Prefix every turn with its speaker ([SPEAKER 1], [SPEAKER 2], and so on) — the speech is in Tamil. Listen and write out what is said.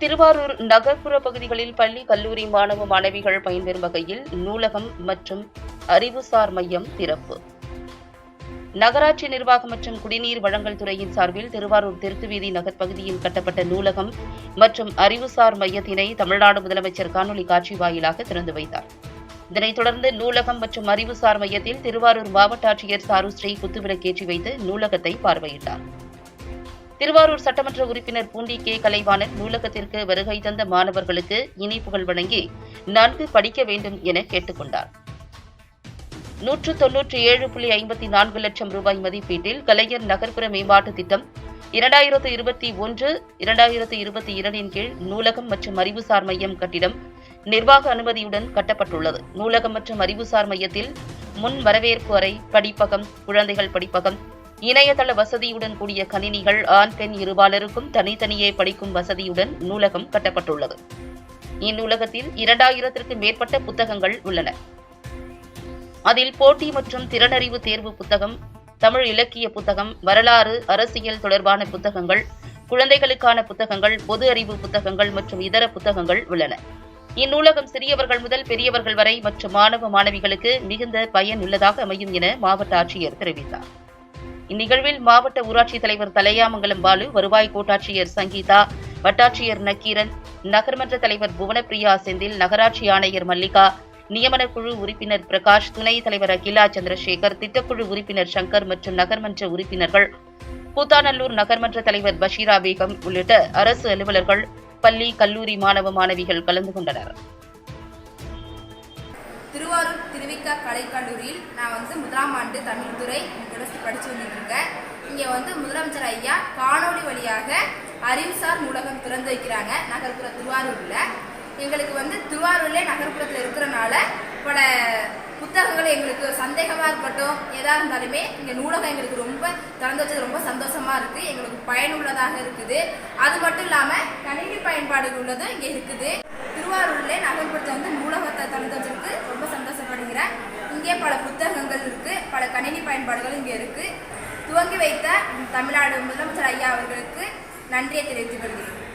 [SPEAKER 1] திருவாரூர் நகர்ப்புற பகுதிகளில் பள்ளி கல்லூரி மாணவ மாணவிகள் பயன்பெறும் வகையில் நூலகம் மற்றும் அறிவுசார் மையம் திறப்பு. நகராட்சி நிர்வாகம் மற்றும் குடிநீர் வழங்கல் துறையின் சார்பில் திருவாரூர் தெற்கு வீதி நகர் பகுதியில் கட்டப்பட்ட நூலகம் மற்றும் அறிவுசார் மையத்தினை தமிழ்நாடு முதலமைச்சர் காணொலி காட்சி வாயிலாக திறந்து வைத்தார். இதனைத் தொடர்ந்து நூலகம் மற்றும் அறிவுசார் மையத்தில் திருவாரூர் மாவட்ட ஆட்சியர் சாருஸ்ரீ குத்துவிளக்கேற்றி வைத்து நூலகத்தை பார்வையிட்டார். திருவாரூர் சட்டமன்ற உறுப்பினர் பூண்டி கே. கலைவாணன் நூலகத்திற்கு வருகை தந்த மாணவர்களுக்கு இனிப்புகள் வழங்கி நன்கு படிக்க வேண்டும் என கேட்டுக்கொண்டார். நூற்று தொன்னூற்றி ஏழு புள்ளி ஐம்பத்தி நான்கு லட்சம் ரூபாய் மதிப்பீட்டில் கலைஞர் நகர்ப்புற மேம்பாட்டு திட்டம் இரண்டாயிரத்து இருபத்தி ஒன்று இரண்டாயிரத்து இருபத்தி இரண்டின் கீழ் நூலகம் மற்றும் அறிவுசார் மையம் கட்டிடம் நிர்வாக அனுமதியுடன் கட்டப்பட்டுள்ளது. நூலகம் மற்றும் அறிவுசார் மையத்தில் முன் வரவேற்பு அறை படிப்பகம் குழந்தைகள் படிப்பகம் இணையதள வசதியுடன் கூடிய கணினிகள் ஆண் பெண் இருபாலருக்கும் தனித்தனியே படிக்கும் வசதியுடன் நூலகம் கட்டப்பட்டுள்ளது. இந்நூலகத்தில் இரண்டாயிரத்திற்கும் மேற்பட்ட புத்தகங்கள் உள்ளன. அதில் போட்டி மற்றும் திறனறிவு தேர்வு புத்தகம் தமிழ் இலக்கிய புத்தகம் வரலாறு அரசியல் தொடர்பான புத்தகங்கள் குழந்தைகளுக்கான புத்தகங்கள் பொது அறிவு புத்தகங்கள் மற்றும் இதர புத்தகங்கள் உள்ளன. இந்நூலகம் சிறியவர்கள் முதல் பெரியவர்கள் வரை மற்றும் மாணவ மாணவிகளுக்கு மிகுந்த பயன் உள்ளதாக அமையும் என மாவட்ட ஆட்சியர் தெரிவித்தார். இந்நிகழ்வில் மாவட்ட ஊராட்சித் தலைவர் தலையாமங்கலம் பாலு வருவாய் கோட்டாட்சியர் சங்கீதா வட்டாட்சியர் நக்கீரன் நகர்மன்ற தலைவர் புவனப்பிரியா செந்தில் நகராட்சி ஆணையர் மல்லிகா நியமனக்குழு உறுப்பினர் பிரகாஷ் துணைத் தலைவர் அகிலா சந்திரசேகர் திட்டக்குழு உறுப்பினர் சங்கர் மற்றும் நகர்மன்ற உறுப்பினர்கள் கூத்தாநல்லூர் நகர்மன்ற தலைவர் பஷீரா பேகம் உள்ளிட்ட அரசு அலுவலர்கள் பள்ளி கல்லூரி மாணவ மாணவிகள் கலந்து கொண்டனர்.
[SPEAKER 2] திருவாரூர் திருவிக்கா கலைக்கல்லூரியில் நான் வந்து முதலாம் ஆண்டு தமிழ் துறை தொடர்ந்து படித்து வந்துட்டு இருக்கேன் இங்கே வந்து முதலமைச்சர் ஐயா காணொளி வழியாக அறிவுசார் நூலகம் திறந்து வைக்கிறாங்க நகர்ப்புற திருவாரூரில். எங்களுக்கு வந்து திருவாரூர்லே நகர்ப்புறத்தில் இருக்கிறனால பல புத்தகங்கள் எங்களுக்கு சந்தேகமாக இருக்கட்டும் எதாக இருந்தாலுமே இங்கே நூலகம் எங்களுக்கு ரொம்ப திறந்து வச்சது ரொம்ப சந்தோஷமாக இருக்குது எங்களுக்கு பயனுள்ளதாக இருக்குது. அது மட்டும் இல்லாமல் கணினி பயன்பாடுகள் உள்ளதும் இங்கே இருக்குது. திருவாரூர்லேயே நகர்ப்புறத்தில் வந்து நூலகத்தை திறந்து வச்சிருக்கு ரொம்ப சந்தோஷப்படுகிறேன் இங்கே பல புத்தகங்கள் இருக்கு பல கணினி பயன்பாடுகள் இங்கே இருக்கு வைத்த தமிழ்நாடு முதலமைச்சர் ஐயா அவர்களுக்கு நன்றியை தெரிவித்துக் கொள்கிறேன்.